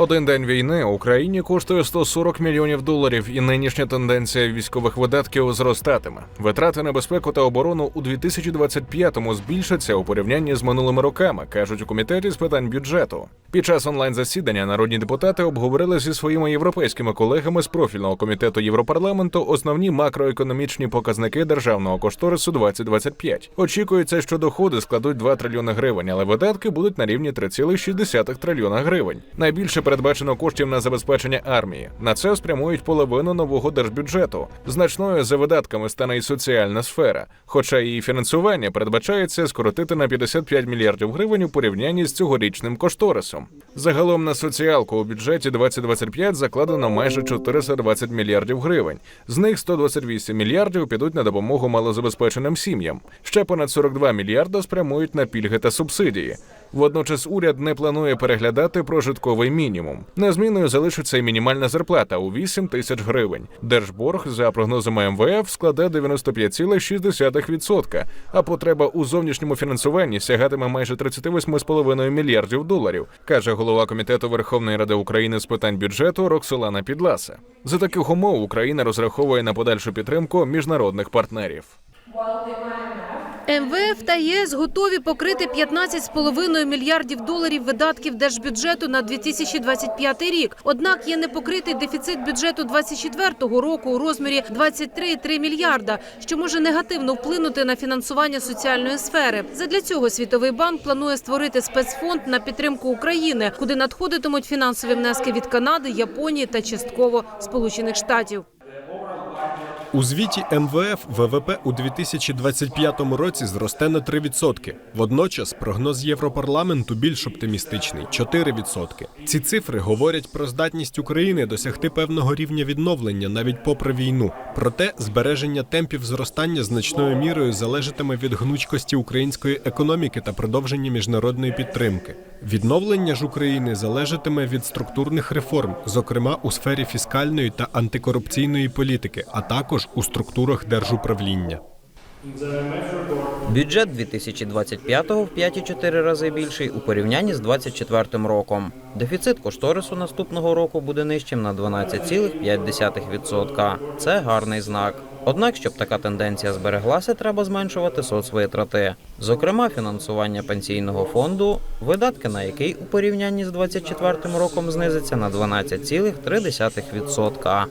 Один день війни Україні коштує 140 мільйонів доларів, і нинішня тенденція військових видатків зростатиме. Витрати на безпеку та оборону у 2025-му збільшаться у порівнянні з минулими роками, кажуть у комітеті з питань бюджету. Під час онлайн-засідання народні депутати обговорили зі своїми європейськими колегами з профільного комітету Європарламенту основні макроекономічні показники державного кошторису 2025. Очікується, що доходи складуть 2 трильйони гривень, але видатки будуть на рівні 3,6 трильйона гривень. Найбільше передбачено коштів на забезпечення армії. На це спрямують половину нового держбюджету. Значною за видатками стане і соціальна сфера, хоча її фінансування передбачається скоротити на 55 мільярдів гривень у порівнянні з цьогорічним кошторисом. Загалом на соціалку у бюджеті 2025 закладено майже 420 мільярдів гривень. З них 128 мільярдів підуть на допомогу малозабезпеченим сім'ям. Ще понад 42 мільярда спрямують на пільги та субсидії. Водночас уряд не планує переглядати прожитковий мінімум. Незмінною залишиться й мінімальна зарплата у 8 тисяч гривень. Держборг за прогнозами МВФ складе 95,6%, а потреба у зовнішньому фінансуванні сягатиме майже 38,5 мільярдів доларів, каже голова комітету Верховної Ради України з питань бюджету Роксолана Підласа. За таких умов Україна розраховує на подальшу підтримку міжнародних партнерів. МВФ та ЄС готові покрити 15,5 мільярдів доларів видатків держбюджету на 2025 рік. Однак є непокритий дефіцит бюджету 2024 року у розмірі 23,3 мільярда, що може негативно вплинути на фінансування соціальної сфери. Задля цього Світовий банк планує створити спецфонд на підтримку України, куди надходитимуть фінансові внески від Канади, Японії та частково Сполучених Штатів. У звіті МВФ ВВП у 2025 році зросте на 3%. Водночас прогноз Європарламенту більш оптимістичний 4%. Ці цифри говорять про здатність України досягти певного рівня відновлення навіть попри війну. Проте збереження темпів зростання значною мірою залежатиме від гнучкості української економіки та продовження міжнародної підтримки. Відновлення ж України залежатиме від структурних реформ, зокрема у сфері фіскальної та антикорупційної політики, а також у структурах держуправління. Бюджет 2025-го в 5,4 рази більший у порівнянні з 2024 роком. Дефіцит кошторису наступного року буде нижчим на 12,5%. Це гарний знак. Однак, щоб така тенденція збереглася, треба зменшувати соцвитрати. Зокрема, фінансування пенсійного фонду, видатки на який у порівнянні з 2024 роком знизиться на 12,3%.